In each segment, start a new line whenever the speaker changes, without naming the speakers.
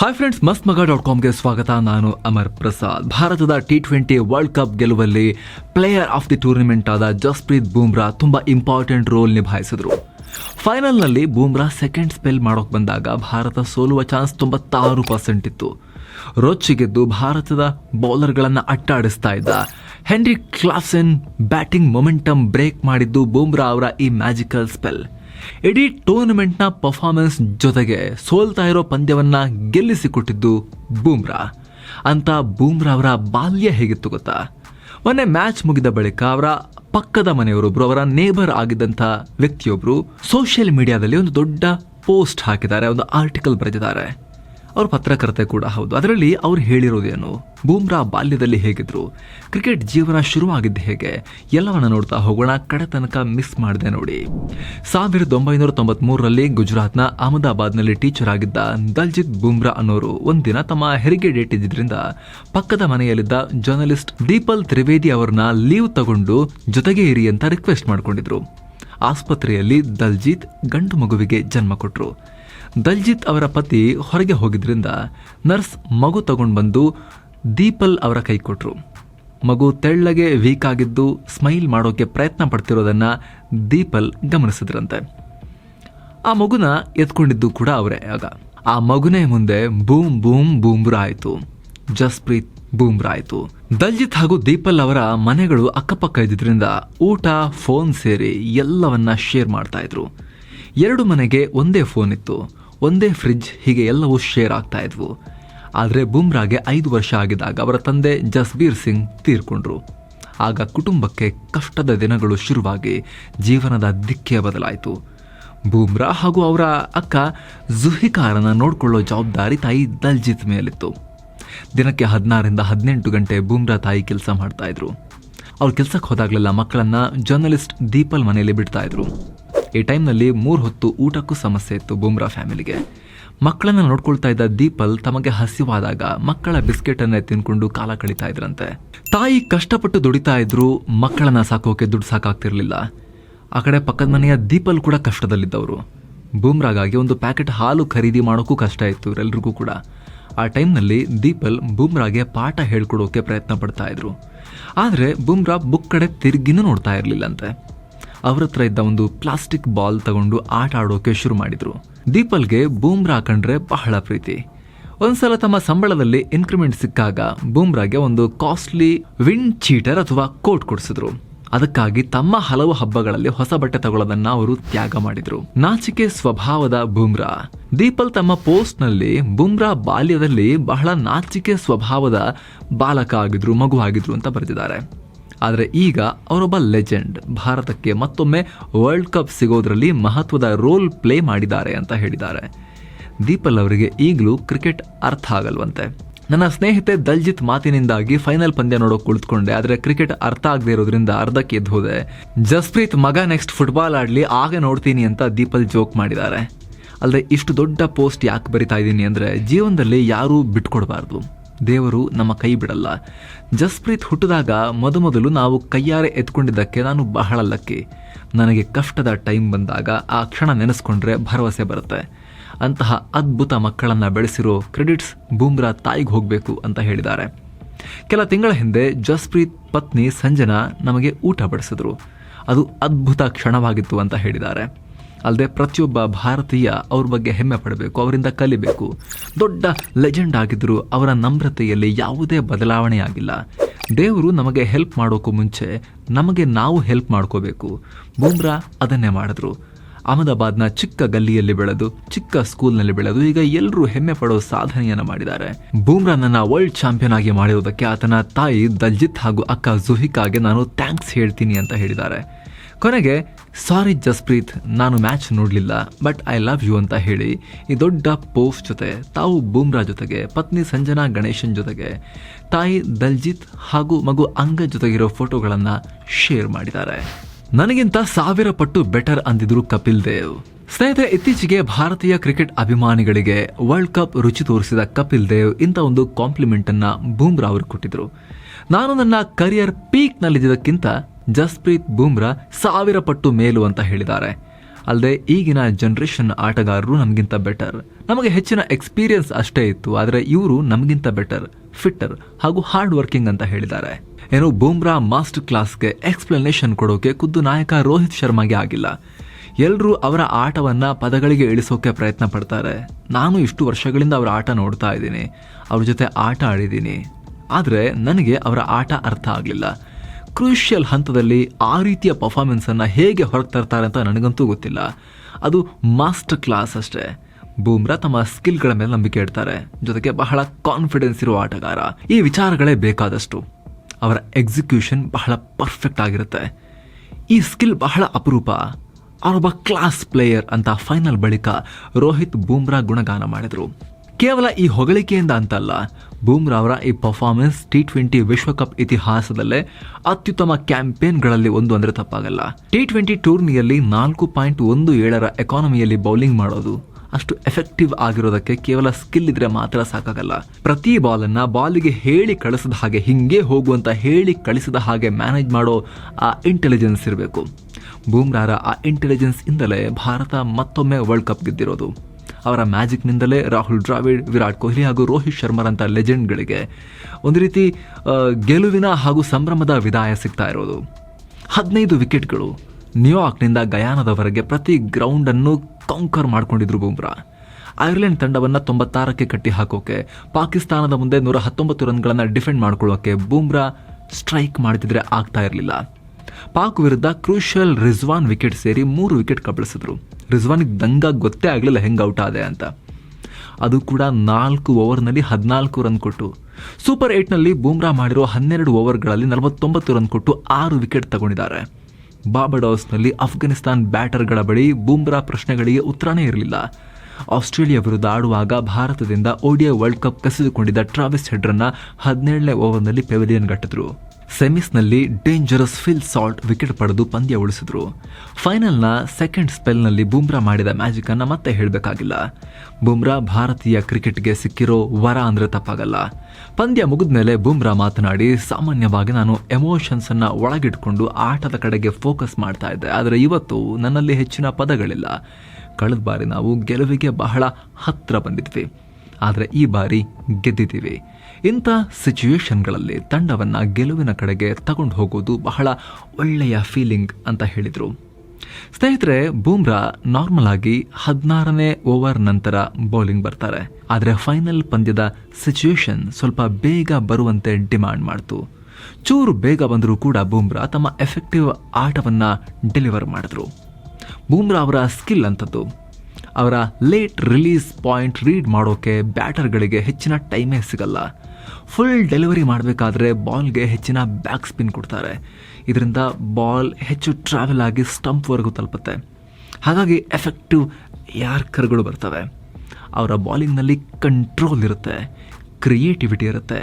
Hi friends ಮಸ್ತ್ ಮಗ dot ಕಾಮ್ಗೆ ಸ್ವಾಗತ. ನಾನು ಅಮರ್ ಪ್ರಸಾದ್. ಭಾರತದ ಟಿ ಟ್ವೆಂಟಿ ವರ್ಲ್ಡ್ ಕಪ್ ಗೆಲುವಲ್ಲಿ ಪ್ಲೇಯರ್ ಆಫ್ ದಿ ಟೂರ್ನಿಮೆಂಟ್ ಆದ ಜಸ್ಪ್ರೀತ್ ಬೂಮ್ರಾ ತುಂಬ ಇಂಪಾರ್ಟೆಂಟ್ ರೋಲ್ ನಿಭಾಯಿಸಿದ್ರು. ಫೈನಲ್ನಲ್ಲಿ ಬೂಮ್ರಾ ಸೆಕೆಂಡ್ ಸ್ಪೆಲ್ ಮಾಡೋಕೆ ಬಂದಾಗ ಭಾರತ ಸೋಲುವ ಚಾನ್ಸ್ ತೊಂಬತ್ತಾರು ಪರ್ಸೆಂಟ್ ಇತ್ತು. ರೊಚ್ಚಿಗೆದ್ದು ಭಾರತದ ಬೌಲರ್ಗಳನ್ನು ಅಟ್ಟಾಡಿಸ್ತಾ ಇದ್ದ. Henry Klaasen batting momentum break ಮಾಡಿದ್ದು ಬೂಮ್ರಾ ಅವರ ಈ ಮ್ಯಾಜಿಕಲ್ ಸ್ಪೆಲ್ ಇಡೀ ಟೂರ್ನಮೆಂಟ್ನ ಪರ್ಫಾರ್ಮೆನ್ಸ್ ಜೊತೆಗೆ ಸೋಲ್ತಾ ಇರೋ ಪಂದ್ಯವನ್ನ ಗೆಲ್ಲಿಸಿಕೊಟ್ಟಿದ್ದು ಬೂಮ್ರಾ. ಅಂತ ಬೂಮ್ರಾ ಅವರ ಬಾಲ್ಯ ಹೇಗಿತ್ತು ಗೊತ್ತಾ? ಮೊನ್ನೆ ಮ್ಯಾಚ್ ಮುಗಿದ ಬಳಿಕ ಅವರ ಪಕ್ಕದ ಮನೆಯವರೊಬ್ರು, ಅವರ ನೇಬರ್ ಆಗಿದ್ದಂಥ ವ್ಯಕ್ತಿಯೊಬ್ರು ಸೋಷಿಯಲ್ ಮೀಡಿಯಾದಲ್ಲಿ ಒಂದು ದೊಡ್ಡ ಪೋಸ್ಟ್ ಹಾಕಿದ್ದಾರೆ, ಒಂದು ಆರ್ಟಿಕಲ್ ಬರೆದಿದ್ದಾರೆ. ಅವರು ಪತ್ರಕರ್ತೆ ಕೂಡ ಹೌದು. ಅದರಲ್ಲಿ ಅವ್ರು ಹೇಳಿರೋದೇನು ಬೂಮ್ರಾ ಬಾಲ್ಯದಲ್ಲಿ ಹೇಗಿದ್ರು? ಕ್ರಿಕೆಟ್ ಜೀವನ ಶುರುವಾಗಿದ್ದು ಹೇಗೆ? ಎಲ್ಲವನ್ನ ನೋಡ್ತಾ ಹೋಗೋಣ. ಕಡೆ ತನಕ ಮಿಸ್ ಮಾಡಿದೆ ನೋಡಿ. ಸಾವಿರದ ಒಂಬೈನೂರ ತೊಂಬತ್ಮೂರರಲ್ಲಿ ಗುಜರಾತ್ನ ಅಹಮದಾಬಾದ್ನಲ್ಲಿ ಟೀಚರ್ ಆಗಿದ್ದ ದಲ್ಜಿತ್ ಬೂಮ್ರಾ ಅನ್ನೋರು ಒಂದಿನ ತಮ್ಮ ಹೆರಿಗೆ ಡೇಟ್ ಇದ್ದಿದ್ರಿಂದ ಪಕ್ಕದ ಮನೆಯಲ್ಲಿದ್ದ ಜರ್ನಲಿಸ್ಟ್ ದೀಪಲ್ ತ್ರಿವೇದಿ ಅವರನ್ನ ಲೀವ್ ತಗೊಂಡು ಜೊತೆಗೆ ಇರಿ ಅಂತ ರಿಕ್ವೆಸ್ಟ್ ಮಾಡಿಕೊಂಡಿದ್ರು. ಆಸ್ಪತ್ರೆಯಲ್ಲಿ ದಲ್ಜಿತ್ ಗಂಡು ಮಗುವಿಗೆ ಜನ್ಮ ಕೊಟ್ರು. ದಲ್ಜಿತ್ ಅವರ ಪತಿ ಹೊರಗೆ ಹೋಗಿದ್ರಿಂದ ನರ್ಸ್ ಮಗು ತಗೊಂಡು ಬಂದು ದೀಪಲ್ ಅವರ ಕೈ ಕೊಟ್ಟರು ಮಗು ತೆಳ್ಳಗೆ ವೀಕ್ ಆಗಿದ್ದು ಸ್ಮೈಲ್ ಮಾಡೋಕೆ ಪ್ರಯತ್ನ ಪಡ್ತಿರೋದನ್ನು ದೀಪಲ್ ಗಮನಿಸಿದ್ರಂತೆ. ಆ ಮಗುನ ಎತ್ಕೊಂಡಿದ್ದು ಕೂಡ ಅವರೇ ಆಗ. ಆ ಮಗುನೇ ಮುಂದೆ ಬೂಮ್ ಬೂಮ್ ಬೂಮ್ರ ಆಯಿತು. ಜಸ್ಪ್ರೀತ್ ಬೂಮ್ರ ಆಯಿತು. ದಲ್ಜಿತ್ ಹಾಗೂ ದೀಪಲ್ ಅವರ ಮನೆಗಳು ಅಕ್ಕಪಕ್ಕ ಇದ್ದಿದ್ದರಿಂದ ಊಟ, ಫೋನ್ ಸೇರಿ ಎಲ್ಲವನ್ನ ಶೇರ್ ಮಾಡ್ತಾ ಇದ್ರು. ಎರಡು ಮನೆಗೆ ಒಂದೇ ಫೋನ್ ಇತ್ತು. ಒಂದೇ ಫ್ರಿಜ್ ಹೀಗೆ ಎಲ್ಲವೂ ಶೇರ್ ಆಗ್ತಾ ಇದ್ವು. ಆದರೆ ಬೂಮ್ರಾಗೆ ಐದು ವರ್ಷ ಆಗಿದಾಗ ಅವರ ತಂದೆ ಜಸ್ಬೀರ್ ಸಿಂಗ್ ತೀರ್ಕೊಂಡ್ರು. ಆಗ ಕುಟುಂಬಕ್ಕೆ ಕಷ್ಟದ ದಿನಗಳು ಶುರುವಾಗಿ ಜೀವನದ ದಿಕ್ಕೇ ಬದಲಾಯಿತು. ಬೂಮ್ರಾ ಹಾಗೂ ಅವರ ಅಕ್ಕ ಜುಹಿಕಾರನ ನೋಡಿಕೊಳ್ಳೋ ಜವಾಬ್ದಾರಿ ತಾಯಿ ದಲ್ಜಿತ್ ಮೇಲಿತ್ತು. ದಿನಕ್ಕೆ ಹದಿನಾರರಿಂದ ಹದಿನೆಂಟು ಗಂಟೆ ಬೂಮ್ರಾ ತಾಯಿ ಕೆಲಸ ಮಾಡ್ತಾ ಇದ್ರು. ಅವ್ರು ಕೆಲಸಕ್ಕೆ ಹೋದಾಗಲೆಲ್ಲ ಮಕ್ಕಳನ್ನ ಜರ್ನಲಿಸ್ಟ್ ದೀಪಲ್ ಮನೆಯಲ್ಲಿ ಬಿಡ್ತಾ ಇದ್ರು. ಈ ಟೈಮ್ನಲ್ಲಿ ಮೂರು ಹೊತ್ತು ಊಟಕ್ಕೂ ಸಮಸ್ಯೆ ಇತ್ತು ಬೂಮ್ರಾ ಫ್ಯಾಮಿಲಿಗೆ. ಮಕ್ಕಳನ್ನು ನೋಡ್ಕೊಳ್ತಾ ಇದ್ದ ದೀಪಲ್ ತಮಗೆ ಹಸಿವಾದಾಗ ಮಕ್ಕಳ ಬಿಸ್ಕೆಟ್ ಅನ್ನೇ ತಿನ್ಕೊಂಡು ಕಾಲ ಕಳೀತಾ ಇದ್ರಂತೆ. ತಾಯಿ ಕಷ್ಟಪಟ್ಟು ದುಡಿತಾ ಇದ್ರು ಮಕ್ಕಳನ್ನ ಸಾಕೋಕೆ ದುಡ್ಡು ಸಾಕಾಗ್ತಿರ್ಲಿಲ್ಲ. ಆ ಕಡೆ ಪಕ್ಕದ ಮನೆಯ ದೀಪಲ್ ಕೂಡ ಕಷ್ಟದಲ್ಲಿದ್ದವರು. ಬೂಮ್ರಾಗಾಗಿ ಒಂದು ಪ್ಯಾಕೆಟ್ ಹಾಲು ಖರೀದಿ ಮಾಡೋಕ್ಕೂ ಕಷ್ಟ ಇತ್ತು ಇವರೆಲ್ರಿಗೂ ಕೂಡ. ಆ ಟೈಮ್ನಲ್ಲಿ ದೀಪಲ್ ಬೂಮ್ರಾಗೆ ಪಾಠ ಹೇಳ್ಕೊಡೋಕೆ ಪ್ರಯತ್ನ ಪಡ್ತಾ ಇದ್ರು. ಆದರೆ ಬೂಮ್ರಾ ಬುಕ್ ಕಡೆ ತಿರುಗಿನೂ ನೋಡ್ತಾ ಇರಲಿಲ್ಲಂತೆ. ಅವ್ರ ಹತ್ರ ಇದ್ದ ಒಂದು ಪ್ಲಾಸ್ಟಿಕ್ ಬಾಲ್ ತಗೊಂಡು ಆಟ ಆಡೋಕೆ ಶುರು ಮಾಡಿದ್ರು. ದೀಪಲ್ಗೆ ಬೂಮ್ರಾ ಕಂಡ್ರೆ ಬಹಳ ಪ್ರೀತಿ. ಒಂದ್ಸಲ ತಮ್ಮ ಸಂಬಳದಲ್ಲಿ ಇನ್ಕ್ರಿಮೆಂಟ್ ಸಿಕ್ಕಾಗ ಬೂಮ್ರಾಗೆ ಒಂದು ಕಾಸ್ಟ್ಲಿ ವಿಂಡ್ ಚೀಟರ್ ಅಥವಾ ಕೋಟ್ ಕೊಡಿಸಿದ್ರು. ಅದಕ್ಕಾಗಿ ತಮ್ಮ ಹಲವು ಹಬ್ಬಗಳಲ್ಲಿ ಹೊಸ ಬಟ್ಟೆ ತಗೊಳ್ಳೋದನ್ನ ಅವರು ತ್ಯಾಗ ಮಾಡಿದ್ರು. ನಾಚಿಕೆ ಸ್ವಭಾವದ ಬೂಮ್ರಾ. ದೀಪಲ್ ತಮ್ಮ ಪೋಸ್ಟ್ನಲ್ಲಿ ಬೂಮ್ರಾ ಬಾಲ್ಯದಲ್ಲಿ ಬಹಳ ನಾಚಿಕೆ ಸ್ವಭಾವದ ಬಾಲಕ ಆಗಿದ್ರು, ಮಗು ಆಗಿದ್ರು ಅಂತ ಬರೆದಿದ್ದಾರೆ. ಆದರೆ ಈಗ ಅವರೊಬ್ಬ ಲೆಜೆಂಡ್. ಭಾರತಕ್ಕೆ ಮತ್ತೊಮ್ಮೆ ವರ್ಲ್ಡ್ ಕಪ್ ಸಿಗೋದರಲ್ಲಿ ಮಹತ್ವದ ರೋಲ್ ಪ್ಲೇ ಮಾಡಿದ್ದಾರೆ ಅಂತ ಹೇಳಿದ್ದಾರೆ. ದೀಪಲ್ ಅವರಿಗೆ ಈಗಲೂ ಕ್ರಿಕೆಟ್ ಅರ್ಥ ಆಗಲ್ವಂತೆ. ನನ್ನ ಸ್ನೇಹಿತೆ ದಲ್ಜಿತ್ ಮಾತಿನಿಂದಾಗಿ ಫೈನಲ್ ಪಂದ್ಯ ನೋಡೋಕೆ ಕುಳಿತುಕೊಂಡೆ, ಆದರೆ ಕ್ರಿಕೆಟ್ ಅರ್ಥ ಆಗದೆ ಇರೋದ್ರಿಂದ ಅರ್ಧಕ್ಕೆ ಎದ್ದು ಹೋದೆ. ಜಸ್ಪ್ರೀತ್ ಮಗ ನೆಕ್ಸ್ಟ್ ಫುಟ್ಬಾಲ್ ಆಡಲಿ ಆಗೇ ನೋಡ್ತೀನಿ ಅಂತ ದೀಪಲ್ ಜೋಕ್ ಮಾಡಿದ್ದಾರೆ. ಅಲ್ಲದೆ ಇಷ್ಟು ದೊಡ್ಡ ಪೋಸ್ಟ್ ಯಾಕೆ ಬರಿತಾ ಇದ್ದೀನಿ ಅಂದರೆ, ಜೀವನದಲ್ಲಿ ಯಾರೂ ಬಿಟ್ಕೊಡ್ಬಾರ್ದು. ದೇವರು ನಮ್ಮ ಕೈ ಬಿಡಲ್ಲ. ಜಸ್ಪ್ರೀತ್ ಹುಟ್ಟಿದಾಗ ಮೊದಮೊದಲು ನಾವು ಕೈಯಾರೆ ಎತ್ಕೊಂಡಿದ್ದಕ್ಕೆ ನಾನು ಬಹಳ ಲಕ್ಕಿ. ನನಗೆ ಕಷ್ಟದ ಟೈಮ್ ಬಂದಾಗ ಆ ಕ್ಷಣ ನೆನೆಸ್ಕೊಂಡ್ರೆ ಭರವಸೆ ಬರುತ್ತೆ. ಅಂತಹ ಅದ್ಭುತ ಮಕ್ಕಳನ್ನು ಬೆಳೆಸಿರೋ ಕ್ರೆಡಿಟ್ಸ್ ಬೂಮ್ರಾ ತಾಯಿಗೆ ಹೋಗಬೇಕು ಅಂತ ಹೇಳಿದ್ದಾರೆ. ಕೆಲ ತಿಂಗಳ ಹಿಂದೆ ಜಸ್ಪ್ರೀತ್ ಪತ್ನಿ ಸಂಜನಾ ನಮಗೆ ಊಟ ಬಡಿಸಿದ್ರು. ಅದು ಅದ್ಭುತ ಕ್ಷಣವಾಗಿತ್ತು ಅಂತ ಹೇಳಿದ್ದಾರೆ. ಅಲ್ಲದೆ ಪ್ರತಿಯೊಬ್ಬ ಭಾರತೀಯ ಅವ್ರ ಬಗ್ಗೆ ಹೆಮ್ಮೆ ಪಡಬೇಕು, ಅವರಿಂದ ಕಲಿಬೇಕು. ದೊಡ್ಡ ಲೆಜೆಂಡ್ ಆಗಿದ್ರು ಅವರ ನಮ್ರತೆಯಲ್ಲಿ ಯಾವುದೇ ಬದಲಾವಣೆ ಆಗಿಲ್ಲ. ದೇವರು ನಮಗೆ ಹೆಲ್ಪ್ ಮಾಡೋಕ್ಕೂ ಮುಂಚೆ ನಮಗೆ ನಾವು ಹೆಲ್ಪ್ ಮಾಡ್ಕೋಬೇಕು. ಬೂಮ್ರಾ ಅದನ್ನೇ ಮಾಡಿದ್ರು. ಅಹಮದಾಬಾದ್ನ ಚಿಕ್ಕ ಗಲ್ಲಿಯಲ್ಲಿ ಬೆಳೆದು, ಚಿಕ್ಕ ಸ್ಕೂಲ್ನಲ್ಲಿ ಬೆಳೆದು ಈಗ ಎಲ್ಲರೂ ಹೆಮ್ಮೆ ಪಡೋ ಸಾಧನೆಯನ್ನು ಮಾಡಿದ್ದಾರೆ. ಬೂಮ್ರಾನನ್ನ ವರ್ಲ್ಡ್ ಚಾಂಪಿಯನ್ ಆಗಿ ಮಾಡಿರೋದಕ್ಕೆ ಆತನ ತಾಯಿ ದಲ್ಜಿತ್ ಹಾಗೂ ಅಕ್ಕ ಜುಹಿಕಾಗೆ ನಾನು ಥ್ಯಾಂಕ್ಸ್ ಹೇಳ್ತೀನಿ ಅಂತ ಹೇಳಿದ್ದಾರೆ. ಕೊನೆಗೆ, ಸಾರಿ ಜಸ್ಪ್ರೀತ್, ನಾನು ಮ್ಯಾಚ್ ನೋಡಲಿಲ್ಲ, ಬಟ್ ಐ ಲವ್ ಯು ಅಂತ ಹೇಳಿ, ಈ ದೊಡ್ಡ ಪೋಸ್ಟ್ ಜೊತೆ, ತಾವು ಬೂಮ್ರಾ ಜೊತೆಗೆ, ಪತ್ನಿ ಸಂಜನಾ ಗಣೇಶನ್ ಜೊತೆಗೆ, ತಾಯಿ ದಲ್ಜಿತ್ ಹಾಗೂ ಮಗು ಅಂಗ ಜೊತೆಗಿರೋ ಫೋಟೋಗಳನ್ನು ಶೇರ್ ಮಾಡಿದ್ದಾರೆ. ನನಗಿಂತ ಸಾವಿರ ಪಟ್ಟು ಬೆಟರ್ ಅಂದಿದ್ರು ಕಪಿಲ್ ದೇವ್. ಸ್ನೇಹಿತರೆ, ಇತ್ತೀಚೆಗೆ ಭಾರತೀಯ ಕ್ರಿಕೆಟ್ ಅಭಿಮಾನಿಗಳಿಗೆ ವರ್ಲ್ಡ್ ಕಪ್ ರುಚಿ ತೋರಿಸಿದ ಕಪಿಲ್ ದೇವ್ ಇಂಥ ಒಂದು ಕಾಂಪ್ಲಿಮೆಂಟ್ ಅನ್ನ ಬೂಮ್ರಾ ಅವರು ಕೊಟ್ಟಿದ್ರು. ನಾನು ನನ್ನ ಕರಿಯರ್ ಪೀಕ್ ನಲ್ಲಿದ್ದಕ್ಕಿಂತ ಜಸ್ಪ್ರೀತ್ ಬೂಮ್ರಾ ಸಾವಿರ ಪಟ್ಟು ಮೇಲು ಅಂತ ಹೇಳಿದ್ದಾರೆ. ಅಲ್ಲದೆ ಈಗಿನ ಜನ್ರೇಷನ್ ಆಟಗಾರರು ನಮಗಿಂತ ಬೆಟರ್ ನಮಗೆ ಹೆಚ್ಚಿನ ಎಕ್ಸ್ಪೀರಿಯನ್ಸ್ ಅಷ್ಟೇ ಇತ್ತು, ಆದರೆ ಇವರು ನಮಗಿಂತ ಬೆಟರ್ ಫಿಟ್ಟರ್ ಹಾಗೂ ಹಾರ್ಡ್ ವರ್ಕಿಂಗ್ ಅಂತ ಹೇಳಿದ್ದಾರೆ. ಏನು, ಬೂಮ್ರಾ ಮಾಸ್ಟರ್ ಕ್ಲಾಸ್ಗೆ ಎಕ್ಸ್ಪ್ಲನೇಷನ್ ಕೊಡೋಕೆ ಖುದ್ದು ನಾಯಕ ರೋಹಿತ್ ಶರ್ಮಾಗೆ ಆಗಿಲ್ಲ. ಎಲ್ಲರೂ ಅವರ ಆಟವನ್ನ ಪದಗಳಿಗೆ ಇಳಿಸೋಕೆ ಪ್ರಯತ್ನ ಪಡ್ತಾರೆ. ನಾನು ಇಷ್ಟು ವರ್ಷಗಳಿಂದ ಅವರ ಆಟ ನೋಡ್ತಾ ಇದ್ದೀನಿ. ಅವ್ರ ಜೊತೆ ಆಟ ಆಡಿದ್ದೀನಿ. ಆದರೆ ನನಗೆ ಅವರ ಆಟ ಅರ್ಥ ಆಗಲಿಲ್ಲ. ಕ್ರೂಷಿಯಲ್ ಹಂತದಲ್ಲಿ ಆ ರೀತಿಯ ಪರ್ಫಾರ್ಮೆನ್ಸನ್ನು ಹೇಗೆ ಹೊರಗೆ ತರ್ತಾರೆ ಅಂತ ನನಗಂತೂ ಗೊತ್ತಿಲ್ಲ. ಅದು ಮಾಸ್ಟರ್ ಕ್ಲಾಸ್ ಅಷ್ಟೇ. ಬೂಮ್ರಾ ತಮ್ಮ ಸ್ಕಿಲ್ಗಳ ಮೇಲೆ ನಂಬಿಕೆ ಇಡ್ತಾರೆ. ಜೊತೆಗೆ ಬಹಳ ಕಾನ್ಫಿಡೆನ್ಸ್ ಇರುವ ಆಟಗಾರ. ಈ ವಿಚಾರಗಳೇ ಬೇಕಾದಷ್ಟು. ಅವರ ಎಕ್ಸಿಕ್ಯೂಷನ್ ಬಹಳ ಪರ್ಫೆಕ್ಟ್ ಆಗಿರುತ್ತೆ. ಈ ಸ್ಕಿಲ್ ಬಹಳ ಅಪರೂಪ. ಅವರೊಬ್ಬ ಕ್ಲಾಸ್ ಪ್ಲೇಯರ್ ಅಂತ ಫೈನಲ್ ಬಳಿಕ ರೋಹಿತ್ ಬೂಮ್ರಾ ಗುಣಗಾನ ಮಾಡಿದರು. ಕೇವಲ ಈ ಹೊಗಳಿಕೆಯಿಂದ ಅಂತಲ್ಲ ಬೂಮ್ರಾ ಅವರ ಈ ಪರ್ಫಾರ್ಮೆನ್ಸ್ ಟಿ ಟ್ವೆಂಟಿ ವಿಶ್ವಕಪ್ ಇತಿಹಾಸದಲ್ಲೇ ಅತ್ಯುತ್ತಮ ಕ್ಯಾಂಪೇನ್ಗಳಲ್ಲಿ ಒಂದು ಅಂದರೆ ತಪ್ಪಾಗಲ್ಲ. ಟಿ ಟ್ವೆಂಟಿ ಟೂರ್ನಿಯಲ್ಲಿ ನಾಲ್ಕು ಪಾಯಿಂಟ್ ಒಂದು ಏಳರ ಎಕಾನಮಿಯಲ್ಲಿ ಬೌಲಿಂಗ್ ಮಾಡೋದು ಅಷ್ಟು ಎಫೆಕ್ಟಿವ್ ಆಗಿರೋದಕ್ಕೆ ಕೇವಲ ಸ್ಕಿಲ್ ಇದ್ರೆ ಮಾತ್ರ ಸಾಕಾಗಲ್ಲ. ಪ್ರತಿ ಬಾಲನ್ನ ಬಾಲಿಗೆ ಹೇಳಿ ಕಳಿಸಿದ ಹಾಗೆ ಹಿಂಗೆ ಹೋಗುವಂತ ಹೇಳಿ ಕಳಿಸಿದ ಹಾಗೆ ಮ್ಯಾನೇಜ್ ಮಾಡೋ ಆ ಇಂಟೆಲಿಜೆನ್ಸ್ ಇರಬೇಕು. ಬೂಮ್ರಾರ ಆ ಇಂಟೆಲಿಜೆನ್ಸ್ ಇಂದಲೇ ಭಾರತ ಮತ್ತೊಮ್ಮೆ ವರ್ಲ್ಡ್ ಕಪ್ ಗೆದ್ದಿರೋದು. ಅವರ ಮ್ಯಾಜಿಕ್ನಿಂದಲೇ ರಾಹುಲ್ ದ್ರಾವಿಡ್, ವಿರಾಟ್ ಕೊಹ್ಲಿ ಹಾಗೂ ರೋಹಿತ್ ಶರ್ಮರಂಥ ಲೆಜೆಂಡ್ಗಳಿಗೆ. ಒಂದು ರೀತಿ ಗೆಲುವಿನ ಹಾಗೂ ಸಂಭ್ರಮದ ವಿದಾಯ ಸಿಗ್ತಾ ಇರೋದು. ಹದಿನೈದು ವಿಕೆಟ್ಗಳು. ನ್ಯೂಯಾರ್ಕ್ನಿಂದ ಗಯಾನದವರೆಗೆ ಪ್ರತಿ ಗ್ರೌಂಡನ್ನು ಕಾಂಕರ್ ಮಾಡಿಕೊಂಡಿದ್ರು ಬೂಮ್ರಾ. ಐರ್ಲೆಂಡ್ ತಂಡವನ್ನು ತೊಂಬತ್ತಾರಕ್ಕೆ ಕಟ್ಟಿ ಹಾಕೋಕೆ ಪಾಕಿಸ್ತಾನದ ಮುಂದೆ ನೂರ ಹತ್ತೊಂಬತ್ತು ರನ್ಗಳನ್ನು ಡಿಫೆಂಡ್ ಮಾಡ್ಕೊಳ್ಳೋಕೆ ಬೂಮ್ರಾ ಸ್ಟ್ರೈಕ್ ಮಾಡ್ತಿದ್ರೆ ಆಗ್ತಾ ಇರಲಿಲ್ಲ. ಪಾಕ್ ವಿರುದ್ಧ ಕ್ರೂಷಿಯಲ್ ರಿಜ್ವಾನ್ ವಿಕೆಟ್ ಸೇರಿ ಮೂರು ವಿಕೆಟ್ ಕಬಳಿಸಿದ್ರು. ರಿಜ್ವಾನ್ಗೆ ದಂಗ ಗೊತ್ತೇ ಆಗಲಿಲ್ಲ ಹೆಂಗೆ ಔಟ್ ಆದೆ ಅಂತ. ಅದು ಕೂಡ ನಾಲ್ಕು ಓವರ್ನಲ್ಲಿ ಹದಿನಾಲ್ಕು ರನ್ ಕೊಟ್ಟು. ಸೂಪರ್ ಏಟ್ನಲ್ಲಿ ಬೂಮ್ರಾ ಮಾಡಿರೋ ಹನ್ನೆರಡು ಓವರ್ಗಳಲ್ಲಿ ನಲವತ್ತೊಂಬತ್ತು ರನ್ ಕೊಟ್ಟು ಆರು ವಿಕೆಟ್ ತಗೊಂಡಿದ್ದಾರೆ. ಬಾಬಡೌಸ್ನಲ್ಲಿ ಅಫ್ಘಾನಿಸ್ತಾನ್ ಬ್ಯಾಟರ್ಗಳ ಬಳಿ ಬೂಮ್ರಾ ಪ್ರಶ್ನೆಗಳಿಗೆ ಉತ್ತರನೇ ಇರಲಿಲ್ಲ. ಆಸ್ಟ್ರೇಲಿಯಾ ವಿರುದ್ಧ ಆಡುವಾಗ ಭಾರತದಿಂದ ಓಡಿಯಾ ವರ್ಲ್ಡ್ ಕಪ್ ಕಸಿದುಕೊಂಡಿದ್ದ ಟ್ರಾವಿಸ್ ಹೆಡ್ರನ್ನ ಹದಿನೇಳನೇ ಓವರ್ನಲ್ಲಿ ಪೆವಿಲಿಯನ್ ಗಟ್ಟಿದ್ರು. ಸೆಮೀಸ್ನಲ್ಲಿ ಡೇಂಜರಸ್ ಫಿಲ್ ಸಾಲ್ಟ್ ವಿಕೆಟ್ ಪಡೆದು ಪಂದ್ಯ ಉಳಿಸಿದ್ರು. ಫೈನಲ್ನ ಸೆಕೆಂಡ್ ಸ್ಪೆಲ್ನಲ್ಲಿ ಬೂಮ್ರಾ ಮಾಡಿದ ಮ್ಯಾಜಿಕ್ ಅನ್ನ ಮತ್ತೆ ಹೇಳಬೇಕಾಗಿಲ್ಲ. ಬೂಮ್ರಾ ಭಾರತೀಯ ಕ್ರಿಕೆಟ್ಗೆ ಸಿಕ್ಕಿರೋ ವರ ಅಂದ್ರೆ ತಪ್ಪಾಗಲ್ಲ. ಪಂದ್ಯ ಮುಗಿದ್ಮೇಲೆ ಬೂಮ್ರಾ ಮಾತನಾಡಿ, ಸಾಮಾನ್ಯವಾಗಿ ನಾನು ಎಮೋಷನ್ಸ್ ಅನ್ನ ಒಳಗಿಟ್ಕೊಂಡು ಆಟದ ಕಡೆಗೆ ಫೋಕಸ್ ಮಾಡ್ತಾ ಇದ್ದೆ. ಆದರೆ ಇವತ್ತು ನನ್ನಲ್ಲಿ ಹೆಚ್ಚಿನ ಪದಗಳಿಲ್ಲ. ಕಳೆದ ಬಾರಿ ನಾವು ಗೆಲುವಿಗೆ ಬಹಳ ಹತ್ತಿರ ಬಂದಿದ್ವಿ. ಆದರೆ ಈ ಬಾರಿ ಗೆದ್ದಿದ್ದೀವಿ. ಇಂಥ ಸಿಚುವೇಶನ್ಗಳಲ್ಲಿ ತಂಡವನ್ನು ಗೆಲುವಿನ ಕಡೆಗೆ ತಗೊಂಡು ಹೋಗೋದು ಬಹಳ ಒಳ್ಳೆಯ ಫೀಲಿಂಗ್ ಅಂತ ಹೇಳಿದರು. ಸ್ನೇಹಿತರೆ, ಬೂಮ್ರಾ ನಾರ್ಮಲ್ ಆಗಿ ಹದಿನಾರನೇ ಓವರ್ ನಂತರ ಬೌಲಿಂಗ್ ಬರ್ತಾರೆ. ಆದರೆ ಫೈನಲ್ ಪಂದ್ಯದ ಸಿಚುವೇಶನ್ ಸ್ವಲ್ಪ ಬೇಗ ಬರುವಂತೆ ಡಿಮ್ಯಾಂಡ್ ಮಾಡ್ತು. ಚೂರು ಬೇಗ ಬಂದರೂ ಕೂಡ ಬೂಮ್ರಾ ತಮ್ಮ ಎಫೆಕ್ಟಿವ್ ಆಟವನ್ನು ಡೆಲಿವರ್ ಮಾಡಿದ್ರು. ಬೂಮ್ರಾ ಅವರ ಸ್ಕಿಲ್ ಅಂಥದ್ದು. ಅವರ ಲೇಟ್ ರಿಲೀಸ್ ಪಾಯಿಂಟ್ ರೀಡ್ ಮಾಡೋಕೆ ಬ್ಯಾಟರ್ಗಳಿಗೆ ಹೆಚ್ಚಿನ ಟೈಮೇ ಸಿಗಲ್ಲ. ಫುಲ್ ಡೆಲಿವರಿ ಮಾಡಬೇಕಾದ್ರೆ ಬಾಲ್ಗೆ ಹೆಚ್ಚಿನ ಬ್ಯಾಕ್ ಸ್ಪಿನ್ ಕೊಡ್ತಾರೆ. ಇದರಿಂದ ಬಾಲ್ ಹೆಚ್ಚು ಟ್ರಾವೆಲ್ ಆಗಿ ಸ್ಟಂಪ್ವರೆಗೂ ತಲುಪುತ್ತೆ. ಹಾಗಾಗಿ ಎಫೆಕ್ಟಿವ್ ಯಾರ್ಕರ್ಗಳು ಬರ್ತವೆ. ಅವರ ಬಾಲಿಂಗ್ನಲ್ಲಿ ಕಂಟ್ರೋಲ್ ಇರುತ್ತೆ ಕ್ರಿಯೇಟಿವಿಟಿ ಇರುತ್ತೆ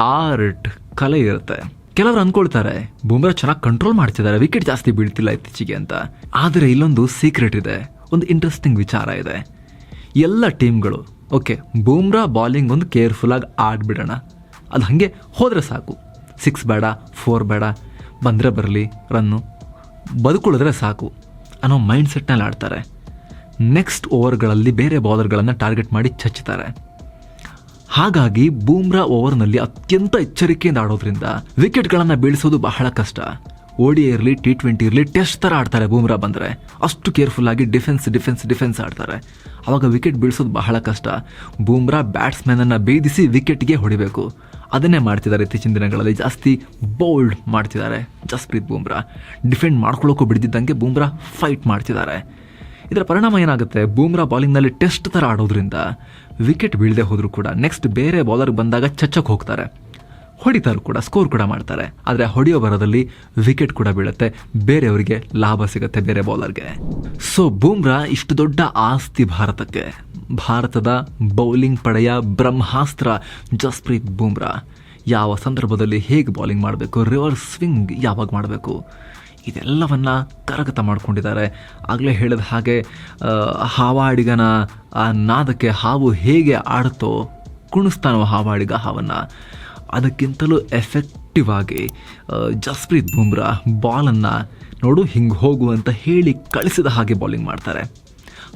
ಆರ್ಟ್ ಕಲೆ ಇರುತ್ತೆ. ಕೆಲವರು ಅಂದ್ಕೊಳ್ತಾರೆ, ಬೂಮ್ರಾ ಚೆನ್ನಾಗಿ ಕಂಟ್ರೋಲ್ ಮಾಡ್ತಿದ್ದಾರೆ ವಿಕೆಟ್ ಜಾಸ್ತಿ ಬೀಳ್ತಿಲ್ಲ ಇತ್ತೀಚೆಗೆ ಅಂತ. ಆದರೆ ಇಲ್ಲೊಂದು ಸೀಕ್ರೆಟ್ ಇದೆ, ಒಂದು ಇಂಟ್ರೆಸ್ಟಿಂಗ್ ವಿಚಾರ ಇದೆ. ಎಲ್ಲ ಟೀಮ್ಗಳು ಓಕೆ, ಬೂಮ್ರಾ ಬಾಲಿಂಗ್ ಒಂದು ಕೇರ್ಫುಲ್ಲಾಗಿ ಆಡ್ಬಿಡೋಣ. ಅದು ಹಾಗೆ ಹೋದರೆ ಸಾಕು. ಸಿಕ್ಸ್ ಬೇಡ ಫೋರ್ ಬೇಡ, ಬಂದರೆ ಬರಲಿ ರನ್ನು ಬದುಕುಳಿದ್ರೆ ಸಾಕು ಅನ್ನೋ ಮೈಂಡ್ ಸೆಟ್ನಲ್ಲಿ ಆಡ್ತಾರೆ. ನೆಕ್ಸ್ಟ್ ಓವರ್ಗಳಲ್ಲಿ ಬೇರೆ ಬಾಲರ್ಗಳನ್ನು ಟಾರ್ಗೆಟ್ ಮಾಡಿ ಚಚ್ಚುತ್ತಾರೆ ಹಾಗಾಗಿ ಬೂಮ್ರಾ ಓವರ್ನಲ್ಲಿ ಅತ್ಯಂತ ಎಚ್ಚರಿಕೆಯಿಂದ ಆಡೋದ್ರಿಂದ ವಿಕೆಟ್ಗಳನ್ನು ಬೀಳಿಸೋದು ಬಹಳ ಕಷ್ಟ. ಓಡಿ ಇರಲಿ ಟಿ ಟ್ವೆಂಟಿ ಇರಲಿ ಟೆಸ್ಟ್ ಥರ ಆಡ್ತಾರೆ ಬೂಮ್ರಾ ಬಂದರೆ. ಅಷ್ಟು ಕೇರ್ಫುಲ್ ಆಗಿ ಡಿಫೆನ್ಸ್ ಡಿಫೆನ್ಸ್ ಡಿಫೆನ್ಸ್ ಆಡ್ತಾರೆ. ಅವಾಗ ವಿಕೆಟ್ ಬೀಳಿಸೋದು ಬಹಳ ಕಷ್ಟ. ಬೂಮ್ರಾ ಬ್ಯಾಟ್ಸ್ಮನನ್ನು ಬೇಧಿಸಿ ವಿಕೆಟ್ಗೆ ಹೊಡಿಬೇಕು. ಅದನ್ನೇ ಮಾಡ್ತಿದ್ದಾರೆ ಇತ್ತೀಚಿನ ದಿನಗಳಲ್ಲಿ. ಜಾಸ್ತಿ ಬೋಲ್ಡ್ ಮಾಡ್ತಿದ್ದಾರೆ ಜಸ್ಪ್ರೀತ್ ಬೂಮ್ರಾ. ಡಿಫೆಂಡ್ ಮಾಡ್ಕೊಳ್ಳೋಕ್ಕೂ ಬಿಡ್ದಿದ್ದಂಗೆ ಬೂಮ್ರಾ ಫೈಟ್ ಮಾಡ್ತಿದ್ದಾರೆ. ಇದರ ಪರಿಣಾಮ ಏನಾಗುತ್ತೆ? ಬೂಮ್ರಾ ಬಾಲಿಂಗ್ನಲ್ಲಿ ಟೆಸ್ಟ್ ಥರ ಆಡೋದ್ರಿಂದ ವಿಕೆಟ್ ಬೀಳದೆ ಹೋದರೂ ಕೂಡ ನೆಕ್ಸ್ಟ್ ಬೇರೆ ಬೌಲರ್ ಬಂದಾಗ ಚಚ್ಚಕ್ಕೆ ಹೋಗ್ತಾರೆ. ಹೊಡಿತಾರೆ ಕೂಡ ಸ್ಕೋರ್ ಕೂಡ ಮಾಡ್ತಾರೆ. ಆದರೆ ಹೊಡೆಯೋ ಬರೋದಲ್ಲಿ ವಿಕೆಟ್ ಕೂಡ ಬೀಳುತ್ತೆ. ಬೇರೆಯವರಿಗೆ ಲಾಭ ಸಿಗುತ್ತೆ ಬೇರೆ ಬೌಲರ್ಗೆ ಸೊ ಬೂಮ್ರಾ ಇಷ್ಟು ದೊಡ್ಡ ಆಸ್ತಿ ಭಾರತಕ್ಕೆ. ಭಾರತದ ಬೌಲಿಂಗ್ ಪಡೆಯ ಬ್ರಹ್ಮಾಸ್ತ್ರ ಜಸ್ಪ್ರೀತ್ ಬೂಮ್ರಾ. ಯಾವ ಸಂದರ್ಭದಲ್ಲಿ ಹೇಗೆ ಬೌಲಿಂಗ್ ಮಾಡಬೇಕು ರಿವರ್ಸ್ ಸ್ವಿಂಗ್ ಯಾವಾಗ ಮಾಡಬೇಕು, ಇದೆಲ್ಲವನ್ನು ಕರಗತ ಮಾಡ್ಕೊಂಡಿದ್ದಾರೆ. ಆಗಲೇ ಹೇಳಿದ ಹಾಗೆ ಹಾವಾಡಿಗನ, ಆ, ನಾದಕ್ಕೆ ಹಾವು ಹೇಗೆ ಆಡುತ್ತೋ, ಕುಣಿಸ್ತಾನೋ ಹಾವಾಡಿಗ ಹಾವನ್ನು. ಅದಕ್ಕಿಂತಲೂ ಎಫೆಕ್ಟಿವ್ ಆಗಿ ಜಸ್ಪ್ರೀತ್ ಬುಮ್ರಾ ಬಾಲನ್ನು ನೋಡು ಹಿಂಗೆ ಹೋಗು ಅಂತ ಹೇಳಿ ಕಳಿಸಿದ ಹಾಗೆ ಬೌಲಿಂಗ್ ಮಾಡ್ತಾರೆ.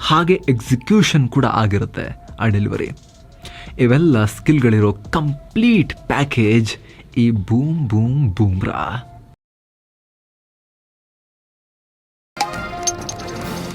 ಹಾಗೆ ಎಕ್ಸಿಕ್ಯೂಷನ್ ಕೂಡ ಆಗಿರುತ್ತೆ ಆ ಡೆಲಿವರಿ ಇವೆಲ್ಲ ಸ್ಕಿಲ್ಗಳಿರೋ ಕಂಪ್ಲೀಟ್ ಪ್ಯಾಕೇಜ್ ಈ ಬೂಮ್ ಬೂಮ್ ಬೂಮ್ರಾ.